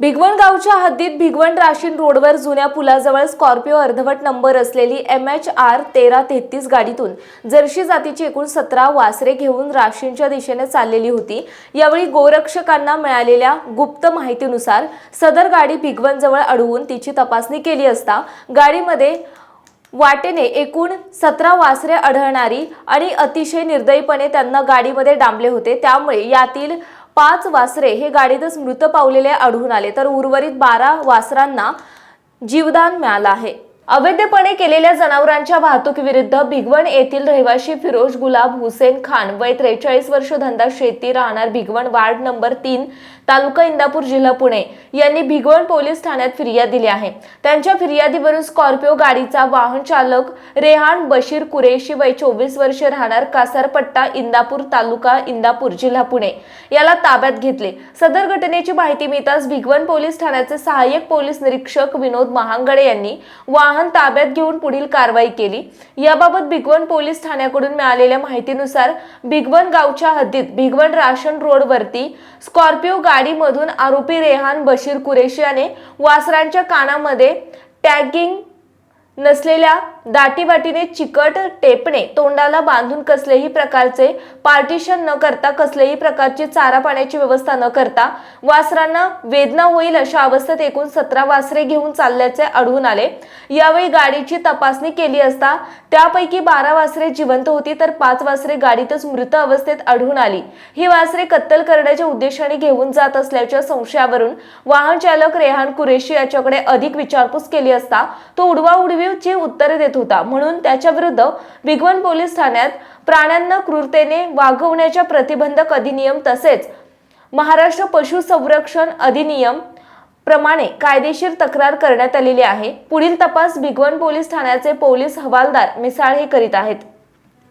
भिगवण गावच्या हद्दीत भिगवण राशीन रोडवर जुन्या पुलाजवळ स्कॉर्पिओ अर्धवट नंबर असलेली एम एच आर तेरा तेहतीस गाडीतून जर्शी जातीची एकूण सतरा वासरे घेऊन राशींच्या दिशेने चाललेली होती. यावेळी गोरक्षकांना मिळालेल्या गुप्त माहितीनुसार सदर गाडी भिगवणजवळ अडवून तिची तपासणी केली असता गाडीमध्ये वाटेने एकूण सतरा वासरे आढळणारी आणि अतिशय निर्दयीपणे त्यांना गाडीमध्ये डांबले होते. त्यामुळे यातील पाच वासरे हे गाडीतच मृत पावलेले आढळून आले. तर उर्वरित बारा वासरांना जीवदान मिळालं आहे. अवैधपणे केलेल्या जनावरांच्या वाहतुकीविरुद्ध भिगवण येथील रहिवाशी फिरोज गुलाब हुसेन खान वय त्रेचाळीस वर्ष धंदा शेती राहणार भिगवण वार्ड नंबर तीन तालुका इंदापूर जिल्हा पुणे. यांनी भिगवण पोलीस ठाण्यात फिर्याद दिली आहे. त्यांच्या फिर्यादीवरून स्कॉर्पिओ गाडीचा वाहन चालक रेहान बशीर कुरेशी वय चोवीस वर्ष राहणार कासारपट्टा इंदापूर तालुका इंदापूर जिल्हा पुणे. याला ताब्यात घेतले. सदर घटनेची माहिती मिळताच भिगवण पोलीस ठाण्याचे सहाय्यक पोलीस निरीक्षक विनोद महांगडे यांनी वाहन ताब्यात घेऊन पुढील कारवाई केली. याबाबत भिगवण पोलीस ठाण्याकडून मिळालेल्या माहितीनुसार भिगवण गावच्या हद्दीत भिगवण राशन रोडवरती स्कॉर्पिओ गाडीमधून आरोपी रेहान बशीर कुरेशी याने वासरांच्या कानामध्ये टॅगिंग नसलेल्या दाटीवाटीने चिकट टेपणे तोंडाला बांधून कसलेही प्रकारचे पार्टिशन न करता कसलेही प्रकारची चारा पाण्याची व्यवस्था न करता वासरांना वेदना होईल अशा अवस्थेत एकूण सतरा वासरे घेऊन चालल्याचे आढळून आले. यावेळी गाडीची तपासणी केली असता त्यापैकी बारा वासरे जिवंत होती तर पाच वासरे गाडीतच मृत अवस्थेत आढळून आली. ही वासरे कत्तल करण्याच्या उद्देशाने घेऊन जात असल्याच्या संशयावरून वाहन चालक रेहान कुरेशी याच्याकडे अधिक विचारपूस केली असता तो उडवा उडवीची उत्तरे देत होता. म्हणून त्याच्याविरुद्ध विगवन भिगवण पोलीस ठाण्यात प्राण्यांना क्रूरतेने वागवण्याच्या प्रतिबंधक अधिनियम तसेच महाराष्ट्र पशु संरक्षण अधिनियम प्रमाणे कायदेशीर तक्रार करण्यात आलेली आहे. पुढील तपास भिगवण पोलीस ठाण्याचे पोलीस हवालदार मिसाळ हे करीत आहेत.